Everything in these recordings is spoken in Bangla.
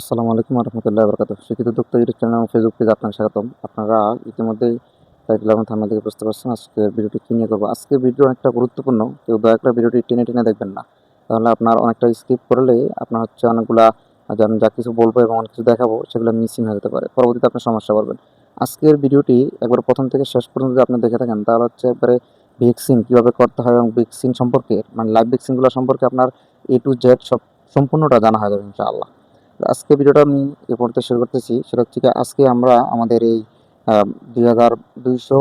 আসসালামু আলাইকুম রহমতুল্লাহ বরকাত শিক্ষিত উদ্যোক্তা ইউটিউব চ্যানেল এবং ফেসবুক পেজে আপনার স্বাগতম। আপনারা ইতিমধ্যেই টাইটেল এবং থেকে বুঝতে পারছেন আজকে ভিডিওটি কী নিয়ে করব? আজকে ভিডিও অনেকটা গুরুত্বপূর্ণ, কেউ দয়া করে ভিডিওটি টেনে টেনে দেখবেন না। তাহলে আপনার অনেকটা স্কিপ করলে আপনার হচ্ছে অনেকগুলা আমি যা কিছু বলব এবং অনেক কিছু দেখাবো, সেগুলো মিসিং হয়ে যেতে পারে। পরবর্তীতে আপনি সমস্যা করবেন আজকের ভিডিওটি একবার প্রথম থেকে শেষ পর্যন্ত যদি আপনি দেখে থাকেন, তাহলে হচ্ছে একবারে ভ্যাকসিন কীভাবে করতে হয় এবং ভ্যাকসিন সম্পর্কে মানে লাইভ ভ্যাকসিনগুলো সম্পর্কে আপনার এ টু জেড সব সম্পূর্ণটা জানা হয়ে যাবে ইনশাআল্লাহ। আজকে ভিডিওটা আমি এ পড়তে শুরু করতেছি। সেটা হচ্ছে আজকে আমরা আমাদের এই দুই হাজার দুইশো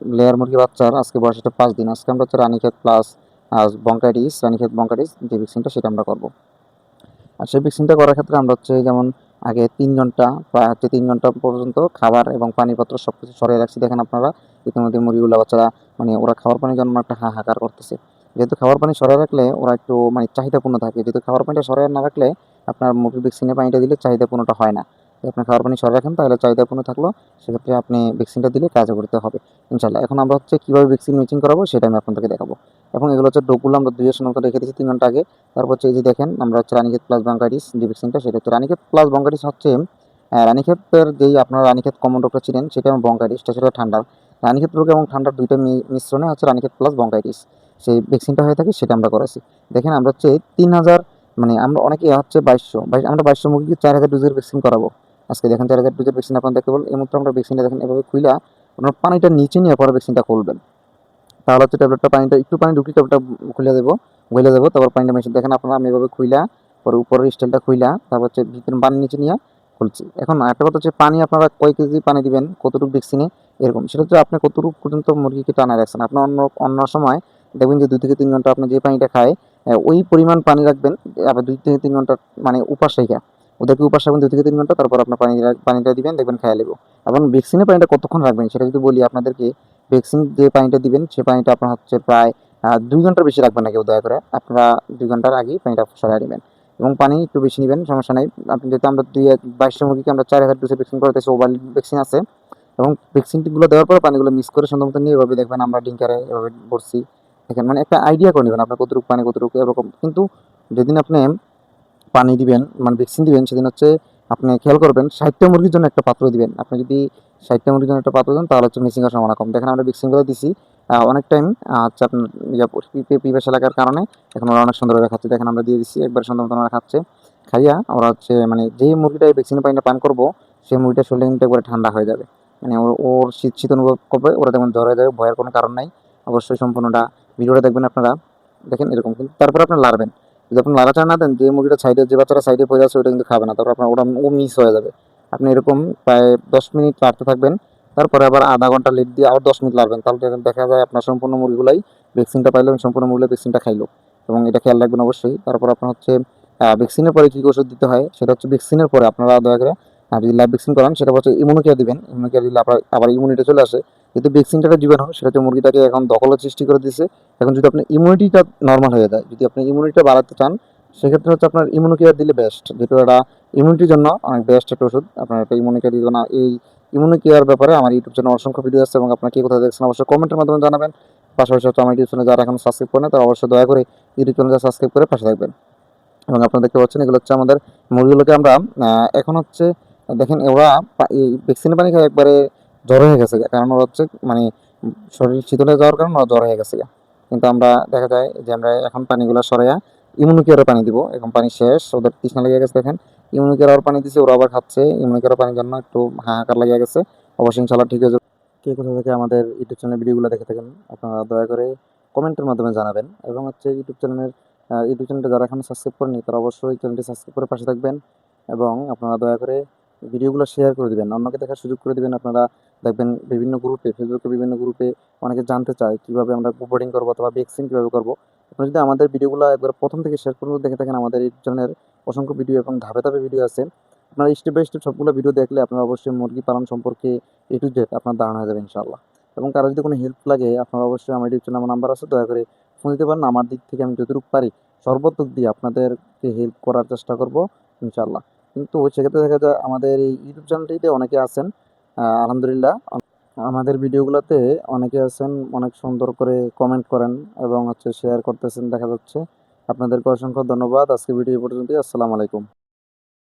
লেয়ার মুরগি বাচ্চার আজকে বয়সটা পাঁচ দিন। আজকে আমরা হচ্ছে Ranikhet plus bronchitis Ranikhet bronchitis যে ভ্যাকসিনটা সেটা আমরা করব। আর সেই ভ্যাকসিনটা করার ক্ষেত্রে আমরা হচ্ছে যেমন আগে তিন ঘণ্টা প্রায় হচ্ছে তিন ঘণ্টা পর্যন্ত খাবার এবং পানিপত্র সব কিছু সরিয়ে রাখছি। দেখেন আপনারা, ইতিমধ্যে মুরগিগুলো বাচ্চারা মানে ওরা খাবার পানির জন্য একটা হাহাকার করতেছে। যেহেতু খাবার পানি সরিয়ে রাখলে ওরা একটু মানে চাহিদাপূর্ণ থাকে। যেহেতু খাবার পানিটা সরিয়ে না রাখলে আপনার মুরগির ভ্যাকসিনে পানিটা দিলে চাহিদাপূর্ণটা হয় না। আপনি খাবার পানি সরে রাখেন, তাহলে চাহিদাপূর্ণ থাকল, সেক্ষেত্রে আপনি ভ্যাকসিনটা দিলে কাজ করতে হবে ইনশাল্লাহ এখন আমরা হচ্ছে কীভাবে ভ্যাকসিন ম্যাচিং করাবো, সেটা আমি আপনাদেরকে দেখাবো। এবং এগুলো হচ্ছে ডোগুলো আমরা দুইয়ের সময় রেখে দিয়েছি তিন ঘণ্টা আগে। তারপর হচ্ছে এই যে দেখেন, আমরা হচ্ছে রানীক্ষেত প্লাস বাঙ্কারিস যে ভ্যাকসিনটা, সেটা হচ্ছে রানীক্ষেত প্লাস বাঙ্কারিস হচ্ছে রানীক্ষেতের যেই আপনার রানীক্ষেত কমন রোগটা ছিলেন, সেটা এবং বঙ্কাইটিসটা সেটা ঠান্ডার রানীক্ষেত রোগ এবং ঠান্ডার দুইটা মিশ্রণে হচ্ছে রানীক্ষেত প্লাস বঙ্কাইটিস সেই ভ্যাকসিনটা হয়ে থাকে, সেটা আমরা করেছি। দেখেন, আমরা হচ্ছে তিন হাজার মানে আমরা অনেকে হচ্ছে বাইশশো, বাইশ, আমরা বাইশশো মুরগিকে চার হাজার ডোজের ভ্যাকসিন করাবো। আজকে দেখেন চার হাজার ডোজের ভ্যাকসিন আপনার দেখতে বল এই মুহূর্তে আমরা ভ্যাকসিনটা দেখেন এভাবে খুইলা আপনার পানিটা নিচে নিয়ে পরে ভ্যাকসিনটা খুলবেন। তাহলে হচ্ছে ট্যাবলেটটা পানিটা, একটু পানি ঢুকি ট্যাবলেটটা খুলে দেবো গলে দেবো, তারপর পানিটা মেশিন দেখেন আপনারা আমি এভাবে খুইলা, পরে উপরের স্টাইলটা খুইলা, তারপর হচ্ছে ভিতরে পানি নিচে নিয়ে খুলছি। এখন একটা কথা হচ্ছে পানি আপনারা কয় কেজি পানি দিবেন, কতটুকু ভ্যাকসিনে এরকম। সেটা হচ্ছে আপনি কতটুকু পর্যন্ত মুরগিকে টানা রাখছেন। আপনার অন্য অন্য সময় দেখবেন যে দুই থেকে তিন ঘণ্টা আপনি যে পানিটা খায় ওই পরিমাণ পানি রাখবেন, আবার দুই থেকে তিন ঘণ্টা মানে উপাস রেখা, ওদেরকে উপাস রাখবেন দুই থেকে তিন ঘণ্টা, তারপর আপনার পানি পানিটা দিবেন, দেখবেন খেয়ে নেব এবং ভ্যাকসিনের পানিটা কতক্ষণ রাখবেন, সেটা যদি বলি আপনাদেরকে ভ্যাকসিন যে পানিটা দিবেন, সে পানিটা আপনার হচ্ছে প্রায় দুই ঘণ্টার বেশি রাখবেন না কেউ, দয়া করে। আপনারা দুই ঘণ্টার আগেই পানিটা সরাই নেবেন। এবং পানি একটু বেশি নেবেন, সমস্যা নাই। আপনি যেহেতু আমরা দুই বাইশশো মুরগিকে আমরা চার হাজার ডোজের ভ্যাকসিন করতেছি ওভার ভ্যাকসিন আছে। এবং ভ্যাকসিনগুলো দেওয়ার পর পানিগুলো মিক্স করে সুন্দর মতো নিয়ে এভাবে দেখবেন আমরা ডিঙ্কারে এভাবে ভরছি। দেখেন মানে একটা আইডিয়া করে নেবেন, আপনার কতটুকু পানি, কতটুকু এরকম। কিন্তু যেদিন আপনি পানি দিবেন মানে ভ্যাকসিন দিবেন, সেদিন হচ্ছে আপনি খেয়াল করবেন, ষাটটা মুরগির জন্য একটা পাত্র দিবেন। আপনি যদি ষাটটা মুরগির জন্য একটা পাত্র দেন, তাহলে হচ্ছে মিসিংয়ের সম্ভাবনা কম। দেখেন, আমরা ভ্যাকসিনগুলো দিছি অনেক টাইম হচ্ছে আপনার পিপাসা লাগার কারণে এখন ওরা অনেক সুন্দরভাবে খাচ্ছে। দেখেন, আমরা দিয়ে দিচ্ছি একবার সুন্দর মতন ওরা খাচ্ছে। খাইয়া ওরা হচ্ছে মানে যে মুরগিটা ভ্যাকসিনের পানিটা পান করব, সেই মুরগিটা শরীরে কিন্তু একবারে ঠান্ডা হয়ে যাবে। মানে ওর ওর শীত শীত অনুভব করবে, ওরা তেমন জ্বর হয়ে যাবে, ভয়ের কোনো কারণ নাই। অবশ্যই সম্পূর্ণটা ভিডিওটা দেখবেন আপনারা। দেখেন এরকম কিন্তু। তারপর আপনার লাড়বেন। যদি আপনি লাড়াচাড়া না দেন, যে মুরগিটা সাইডে যে বাচ্চারা সাইডে পড়ে আছে ওটা কিন্তু খাবে না। তারপর আপনার ওটা ও মিস হয়ে যাবে। আপনি এরকম প্রায় দশ মিনিট লাড়তে থাকবেন। তারপরে আবার আধা ঘণ্টা লেট দিয়ে আবার দশ মিনিট লাড়বেন। তাহলে দেখা যায় আপনার সম্পূর্ণ মুরগিগুলাই ভ্যাকসিনটা পাইলো সম্পূর্ণ মুরগি ভ্যাকসিনটা খাইলো। এবং এটা খেয়াল রাখবেন অবশ্যই। তারপর আপনার হচ্ছে ভ্যাকসিনের পরে কী ওষুধ দিতে হয়, সেটা হচ্ছে ভ্যাকসিনের পরে আপনারা দয়া করে যদি লাইভ ভ্যাকসিন করান, সেটা হচ্ছে ইমিউনোকেয়ার দিবেন। ইমিউনোকেয়ার দিলে আপনার আবার ইমিউনিটি চলে আসে। কিন্তু ভ্যাকসিনটা জীবাণু সেটা হচ্ছে মুরগিটাকে এখন দখলের সৃষ্টি করে দিচ্ছে এখন যদি আপনার ইমিউনিটিটা নর্মাল হয়ে যায়, যদি আপনি ইমিউনিটিটা বাড়াতে চান, সেক্ষেত্রে হচ্ছে আপনার ইমিউনোকেয়ার দিলে বেস্ট যেহেতু একটা ইমিউনিটির জন্য অনেক বেস্ট একটা ওষুধ, আপনার একটা ইমিউনোকেয়ার দিতে না। এই ইমিউনোকেয়ার ব্যাপারে আমার ইউটিউব চ্যানেল অসংখ্য ভিডিও আছে এবং আপনার কি কোথায় দেখছেন অবশ্যই কমেন্টের মাধ্যমে জানাবেন। পাশাপাশি হচ্ছে আমার ইউটিউব চ্যানেল যারা এখন সাবস্ক্রাইব করেন তারা অবশ্যই দয়া করে ইউটিউব চ্যানেলটা সাবস্ক্রাইব করে পাশে থাকবেন। এবং আপনারা দেখতে পাচ্ছেন, এগুলো হচ্ছে আমাদের মুরগিগুলোকে আমরা এখন হচ্ছে, দেখেন ওরা এই ভ্যাকসিনের পানি খায় একবারে জ্বর হয়ে গেছে কারণ ওরা হচ্ছে মানে শরীর শীতলে যাওয়ার কারণে ওরা জ্বর হয়ে গেছে কিন্তু আমরা, দেখা যায় যে আমরা এখন পানিগুলো সরাইয়া ইমিউনিকেয়ারের পানি দিব। এখন পানি শেষ, ওদের তৃষ্ণা লেগে গেছে, দেখেন। ইমিউনিকেয়ার পানি দিচ্ছে ওরা আবার খাচ্ছে। ইমিউনিকেয়ার পানির জন্য একটু হাহাকার লেগে গেছে। অবশ্যই ইনশাল্লাহ ঠিক হয়ে যাবে। কে কোথা থেকে আমাদের ইউটিউব চ্যানেল ভিডিওগুলো দেখে থাকেন, আপনারা দয়া করে কমেন্টের মাধ্যমে জানাবেন। এবং হচ্ছে ইউটিউব চ্যানেলের ইউটিউব চ্যানেলটা যারা এখন সাবস্ক্রাইব করেনি তারা অবশ্যই চ্যানেলটি সাবস্ক্রাইব করে পাশে থাকবেন। এবং আপনারা দয়া করে ভিডিওগুলো শেয়ার করে দেবেন। অন্যকে দেখার সুযোগ করে দেবেন। আপনারা দেখবেন বিভিন্ন গ্রুপে ফেসবুকে বিভিন্ন গ্রুপে অনেকে জানতে চায় কীভাবে আমরা বোর্ডিং করব অথবা ভ্যাকসিন কীভাবে করব। আপনি যদি আমাদের ভিডিওগুলো একবার প্রথম থেকে শেষ পর্যন্ত দেখে থাকেন আমাদের এই চ্যানেলের অসংখ্য ভিডিও এবং ধাপে ধাপে ভিডিও আছে। আপনারা স্টেপ বাই স্টেপ সবগুলো ভিডিও দেখলে আপনারা অবশ্যই মুরগি পালন সম্পর্কে এ টু জেড আপনার ধারণা হয়ে যাবে ইনশাআল্লাহ। এবং কারও যদি কোনো হেল্প লাগে, আপনারা অবশ্যই আমার ইউটিউব চ্যানেল নাম্বার আছে, দয়া করে ফোন দিতে পারেন। আমার দিক থেকে আমি যতটুকু পারি সর্বোত্তক দিয়ে আপনাদেরকে হেল্প করার চেষ্টা করব ইনশাল্লাহ কিন্তু সেক্ষেত্রে দেখা যায় আমাদের এই ইউটিউব চ্যানেলটিতে অনেকে আছেন আলহামদুলিল্লাহ। আমাদের ভিডিওগুলোতে অনেকে আছেন, অনেক সুন্দর করে কমেন্ট করেন এবং হচ্ছে শেয়ার করতেছেন, দেখা যাচ্ছে। আপনাদেরকে অসংখ্য ধন্যবাদ। আজকে ভিডিও পর্যন্ত আসসালামু আলাইকুম।